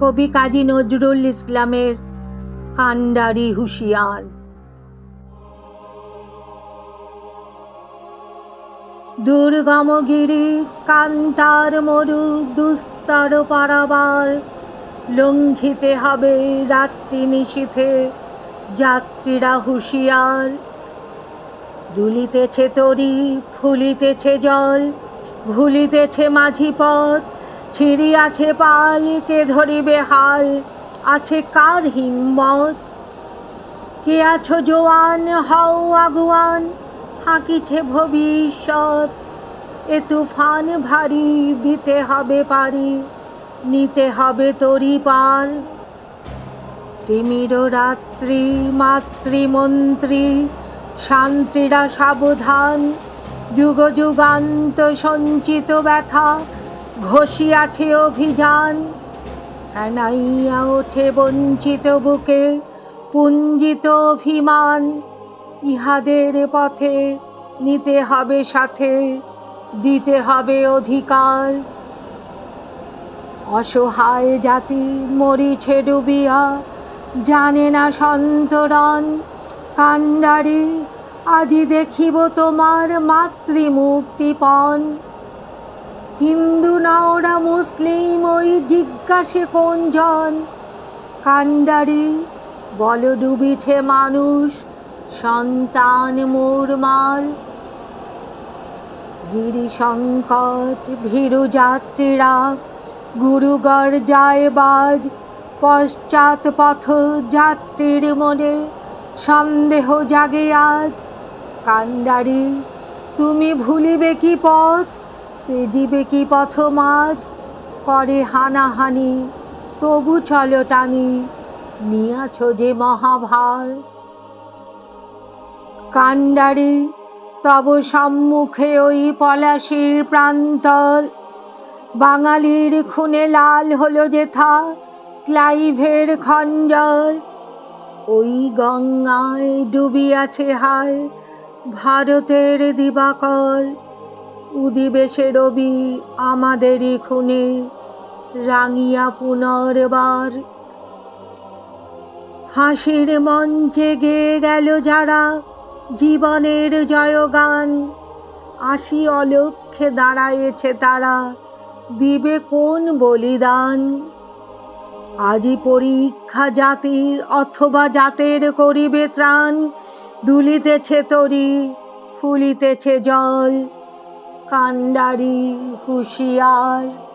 কবি কাজী নজরুল ইসলামের কান্ডারি হুঁশিয়ার। দুর্গমগিরি কান্তার মরু দুস্তর পারাবার লঙ্ঘিতে হবে রাত্রি নিশীথে যাত্রীরা হুঁশিয়ার। দুলিতেছে তরি, ফুলিতেছে জল, ভুলিতেছে মাঝি পথ ছিড়িয়াছে পাল কে ধরিবে হাল। আছে কার হিম্মত? কে আছো জোয়ান? হও আগুয়ান, হাঁকিছে ভবিষ্যৎ। এ তুফান ভারী, দিতে হবে পারি, নিতে হবে তরি পার। তিমির রাত্রি, মাতৃমন্ত্রী, শান্তিরা সাবধান। যুগ যুগান্ত সঞ্চিত ব্যথা ঘষিয়াছে অভিযান। ফেনাইয়া ওঠে বঞ্চিত বুকে পুঞ্জিত অভিমান। ইহাদের পথে নিতে হবে সাথে, দিতে হবে অধিকার। অসহায় জাতি মরিছে ডুবিয়া, জানে না সন্তরণ। কান্ডারি, আজি দেখিব তোমার মাতৃমুক্তিপণ হিন্দু না ওরা মুসলিম, ওই জিজ্ঞাসে কোনজন? কান্ডারি, বল ডুবিছে মানুষ, সন্তান মোর মার গিরি সংকট ভীরু যাত্রীরা গুরুগর যায় বাজ, পশ্চাৎ পথ যাত্রীর মনে সন্দেহ জাগে আজ। কান্ডারি, তুমি ভুলিবে কি পথ? তেজিবে কি পথ মাঝ করে হানাহানি, তবু চলো টানি, নিয়াছ যে মহাভার। কান্ডারি তব সম্মুখে ওই পলাশির প্রান্তর। বাঙালির খুনে লাল হলো যেথা, ক্লাইভের খঞ্জর। ওই গঙ্গায় ডুবিয়াছে হায় ভারতের দিবাকর। উদিবেশে রবি আমাদেরই খুনে রাঙিয়া পুনর্বার ফাঁসির মঞ্চে গেয়ে গেল যারা জীবনের জয়গান। আসি অলক্ষে দাঁড়ায়েছে তারা, দিবে কোন বলিদান? আজি পরীক্ষা জাতির অথবা জাতের করিবে ত্রাণ। দুলিতেছে তরি, ফুলিতেছে জল। কান্ডারি হুঁশিয়ার।